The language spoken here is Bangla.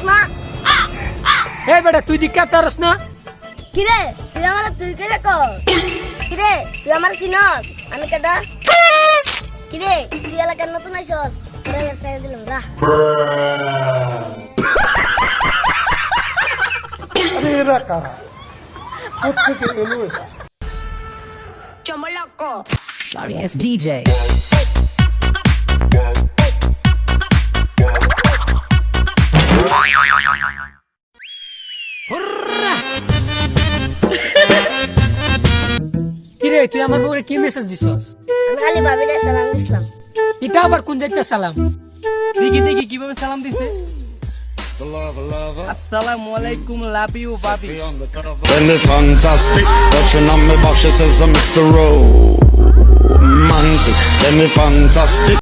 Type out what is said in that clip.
চিনস না এই বেটা তুই দিকে তারস না কিরে তুই আমার তুই কে রেখ কিরে তুই আমার চিনস আমি কেডা কিরে তুই এলাকার নতুন আইসস তোরা এর সাইড দিলাম যা আরে এরা কারা কোথেকে এলো এটা Sorry ass DJ. কিরে তুই আমার বউরে কি মেসেজ দিছস আমি খালি ভাবিলে সালাম দিছিলাম এটা আবার কোন যাইতে সালাম দেখি দেখি কীভাবে সালাম দিছে আসসালামু আলাইকুম love you baby Tell fantastic, touching on me back, she says I'm Mr. Romantic. Tell fantastic.